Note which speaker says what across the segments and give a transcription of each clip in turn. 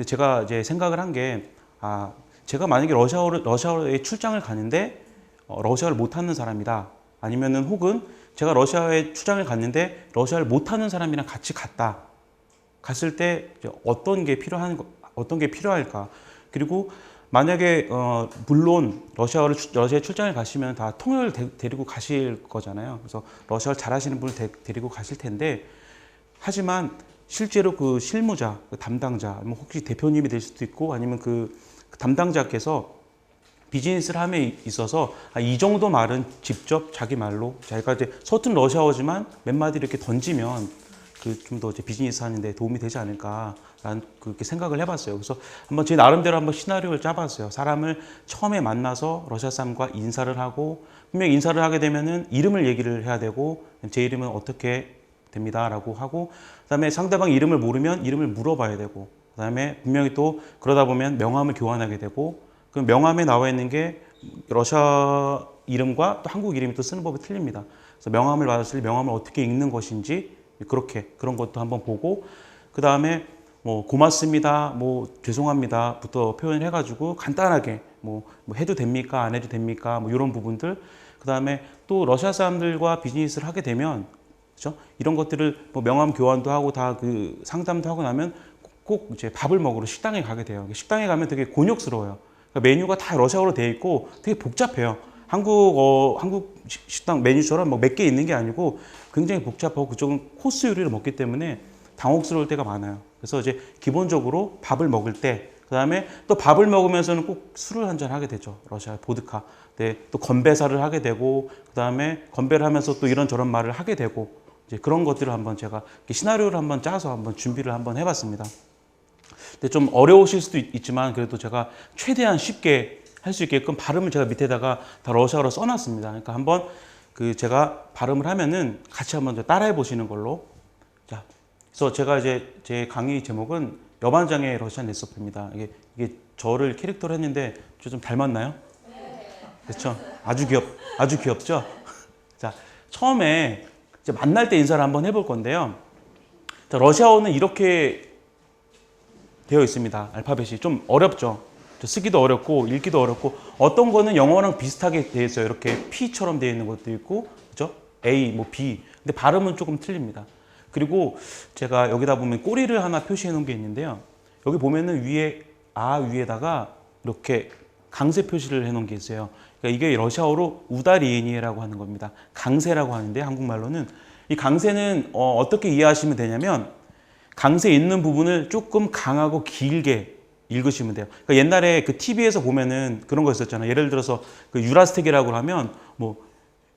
Speaker 1: 근데 제가 이제 생각을 한 게 아, 제가 만약에 러시아를 러시아에 출장을 가는데 어, 러시아를 못하는 사람이다. 아니면은 혹은 제가 러시아에 출장을 갔는데 러시아를 못하는 사람이랑 같이 갔다. 갔을 때 어떤 게 필요한 거- 어떤 게 필요할까? 그리고 만약에 어 물론 러시아를 출- 러시아에 출장을 가시면 다 통역을 데, 데리고 가실 거잖아요. 그래서 러시아를 잘하시는 분을 데, 데리고 가실 텐데 하지만 실제로 그 실무자, 그 담당자, 뭐 혹시 대표님이 될 수도 있고 아니면 그, 그 담당자께서 비즈니스를 함에 있어서 아, 이 정도 말은 직접 자기 말로 자기가 이제 서툰 러시아어지만 몇 마디 이렇게 던지면 그 좀 더 이제 비즈니스 하는데 도움이 되지 않을까라는 그렇게 생각을 해봤어요. 그래서 한번 제 나름대로 한번 시나리오를 짜봤어요. 사람을 처음에 만나서 러시아 사람과 인사를 하고 분명 히 인사를 하게 되면은 이름을 얘기를 해야 되고 제 이름은 어떻게 됩니다라고 하고 그다음에 상대방 이름을 모르면 이름을 물어봐야 되고 그다음에 분명히 또 그러다 보면 명함을 교환하게 되고 그 명함에 나와 있는 게 러시아 이름과 또 한국 이름이 또 쓰는 법이 틀립니다. 그래서 명함을 받았을 때 명함을 어떻게 읽는 것인지 그렇게 그런 것도 한번 보고 그 다음에 뭐 고맙습니다, 뭐 죄송합니다부터 표현을 해가지고 간단하게 뭐, 뭐 해도 됩니까, 안 해도 됩니까, 뭐 이런 부분들. 그 다음에 또 러시아 사람들과 비즈니스를 하게 되면 그렇죠? 이런 것들을 뭐 명함 교환도 하고 다 그 상담도 하고 나면 꼭 이제 밥을 먹으러 식당에 가게 돼요. 식당에 가면 되게 곤욕스러워요. 그러니까 메뉴가 다 러시아어로 되어 있고 되게 복잡해요. 한국 어 한국 시- 식당 메뉴처럼 뭐몇개 있는 게 아니고 굉장히 복잡하고 그쪽은 코스 요리를 먹기 때문에 당혹스러울 때가 많아요. 그래서 이제 기본적으로 밥을 먹을 때 그다음에 또 밥을 먹으면서는 꼭 술을 한 잔 하게 되죠. 러시아 보드카. 네, 또 건배사를 하게 되고 그다음에 건배를 하면서 또 이런 저런 말을 하게 되고 이제 그런 것들을 한번 제가 시나리오를 한번 짜서 한번 준비를 한번 해봤습니다. 근데 좀 어려우실 수도 있- 있지만 그래도 제가 최대한 쉽게 할 수 있게끔 발음을 제가 밑에다가 다 러시아어로 써놨습니다. 그러니까 한번 그 제가 발음을 하면은 같이 한번 따라해 보시는 걸로. 자, 그래서 제가 이제 제 강의 제목은 여반장의 러시안 레시피입니다. 이게 이게 저를 캐릭터로 했는데 저 좀 닮았나요? 그렇죠. 아주 귀엽, 아주 귀엽죠. 자, 처음에 이제 만날 때 인사를 한번 해볼 건데요. 자, 러시아어는 이렇게 되어 있습니다. 알파벳이 좀 어렵죠. 저 쓰기도 어렵고 읽기도 어렵고 어떤 거는 영어랑 비슷하게 되어 있어요. 이렇게 P처럼 되어 있는 것도 있고 그죠? A, 뭐 B. 근데 발음은 조금 틀립니다. 그리고 제가 여기다 보면 꼬리를 하나 표시해 놓은 게 있는데요. 여기 보면은 위에 아 위에다가 이렇게 강세 표시를 해 놓은 게 있어요. 그러니까 이게 러시아어로 우다리에니에라고 하는 겁니다. 강세라고 하는데 한국말로는 이 강세는 어, 어떻게 이해하시면 되냐면 강세 있는 부분을 조금 강하고 길게 읽으시면 돼요. 그러니까 옛날에 그 TV에서 보면은 그런 거 있었잖아요. 예를 들어서 그 유라스텍이라고 하면 뭐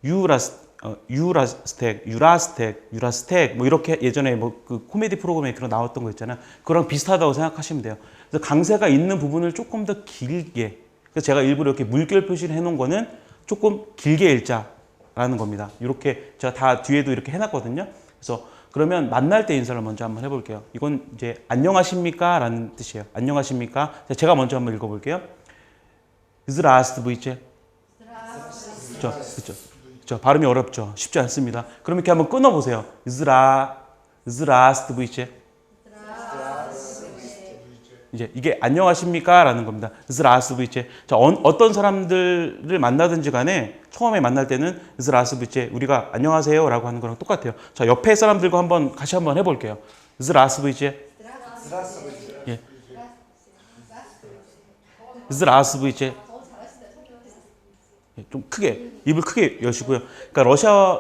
Speaker 1: 유라스 어, 유라스텍, 유라스텍, 유라스텍 뭐 이렇게 예전에 뭐 그 코미디 프로그램에 그런 나왔던 거 있잖아요. 그랑 비슷하다고 생각하시면 돼요. 그래서 강세가 있는 부분을 조금 더 길게. 그래서 제가 일부러 이렇게 물결 표시를 해놓은 거는 조금 길게 읽자라는 겁니다. 이렇게 제가 다 뒤에도 이렇게 해놨거든요. 그래서 그러면 만날 때 인사를 먼저 한번 해볼게요. 이건 이제 안녕하십니까? 라는 뜻이에요. 안녕하십니까? 자, 제가 먼저 한번 읽어볼게요. Здравствуйте. 그렇죠. 그렇죠. 그렇죠. 발음이 어렵죠. 쉽지 않습니다. 그럼 이렇게 한번 끊어보세요. Здра, Здравствуйте. 이제 이게 안녕하십니까라는 겁니다. 스라스부이체. 자, 어, 떤 사람들을 만나든지 간에 처음에 만날 때는 스라스부이체 우리가 안녕하세요라고 하는 거랑 똑같아요. 자, 옆에 사람들과 한번 같이 한번 해 볼게요. 스라스부이체. 예. 스라스부이체. 예, 좀 크게 입을 크게 여시고요. 그러니까 러시아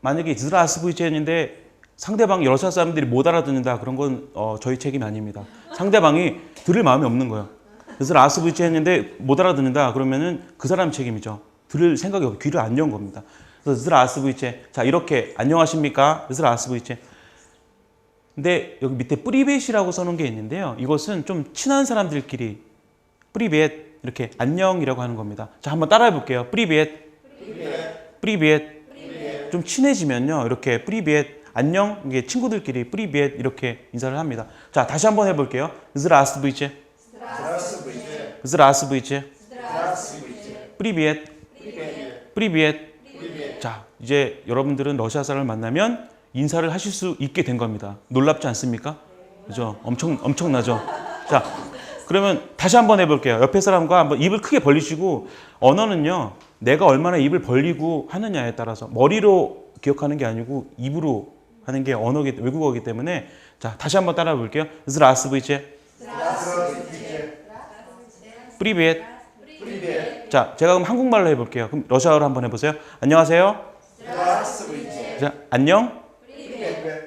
Speaker 1: 만약에 스라스부이체인데 상대방 러시아 사람들이 못 알아듣는다 그런 건 어, 저희 책임이 아닙니다. 상대방이 들을 마음이 없는 거예요. 그래서 라스부치 했는데 못 알아듣는다 그러면은 그 사람 책임이죠. 들을 생각이 없고 귀를 안 연 겁니다. 그래서 라스부치 자 이렇게 안녕하십니까 스라스부이체 근데 여기 밑에 뿌리벳이라고 써놓은 게 있는데요. 이것은 좀 친한 사람들끼리 뿌리벳 이렇게 안녕이라고 하는 겁니다. 자 한번 따라해 볼게요. 뿌리벳 뿌리벳 좀 친해지면요. 이렇게 뿌리벳 안녕 이게 친구들끼리 프리벳 이렇게 인사를 합니다. 자 다시 한번 해볼게요. Здравствуйте. Здравствуйте. 프리벳. 프리벳. 자 이제 여러분들은 러시아 사람을 만나면 인사를 하실 수 있게 된 겁니다. 놀랍지 않습니까? 그죠? 엄청 엄청나죠. 자, 그러면 다시 한번 해볼게요. 옆에 사람과 한번 입을 크게 벌리시고 언어는요. 내가 얼마나 입을 벌리고 하느냐에 따라서 머리로 기억하는 게 아니고 입으로 하는 게 언어기 외국어이기 때문에 자 다시 한번 따라해 볼게요. Здравствуйте. Привет. 자 제가 그럼 한국말로 해볼게요. 그럼 러시아어로 한번 해보세요. 안녕하세요. 자 안녕.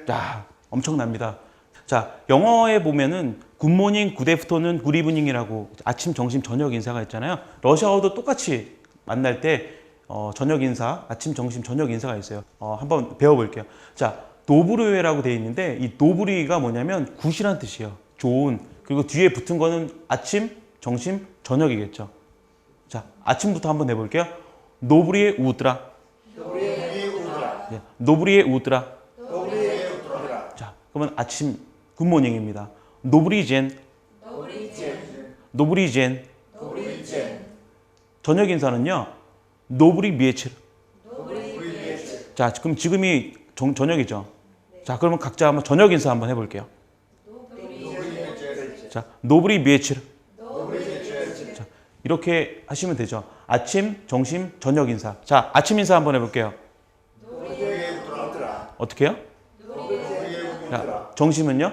Speaker 1: 자 엄청납니다. 자 영어에 보면은 굿모닝, 굿애프터는 굿이브닝이라고 아침, 점심, 저녁 인사가 있잖아요. 러시아어도 똑같이 만날 때 어, 저녁 인사, 아침, 점심, 저녁 인사가 있어요. 어, 한번 배워볼게요. 자, 도브르웨라고 되어 있는데 이 도브리가 뭐냐면 굿이란 뜻이에요. 좋은. 그리고 뒤에 붙은 거는 아침, 점심, 저녁이겠죠. 자, 아침부터 한번 해볼게요. 노브리에 우드라. 예, 노브리에 우드라. 자, 그러면 아침 굿모닝입니다. 노브리젠. 노브리젠. 저녁 인사는요. 노브리 미에츠. 자, 그럼 지금이 정- 저녁이죠. 자, 그러면 각자 한번 저녁 인사 한번 해볼게요. 자, 노브리 미에츠. 자, 이렇게 하시면 되죠. 아침, 점심, 저녁 인사. 자, 아침 인사 한번 해볼게요. 어떻게 해요? 자, 점심은요?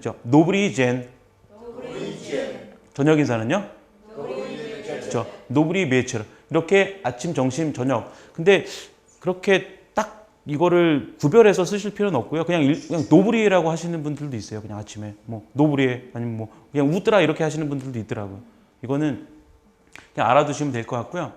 Speaker 1: 저 노브리 젠. 저녁 인사는요? 저 노브리 메이처 이렇게 아침, 점심, 저녁. 근데 그렇게 딱 이거를 구별해서 쓰실 필요는 없고요. 그냥, 일, 그냥 노브리라고 하시는 분들도 있어요. 그냥 아침에 뭐 노브리 아니면 뭐 그냥 우드라 이렇게 하시는 분들도 있더라고요. 이거는 그냥 알아두시면 될 것 같고요.